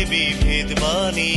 देवी भेदवानी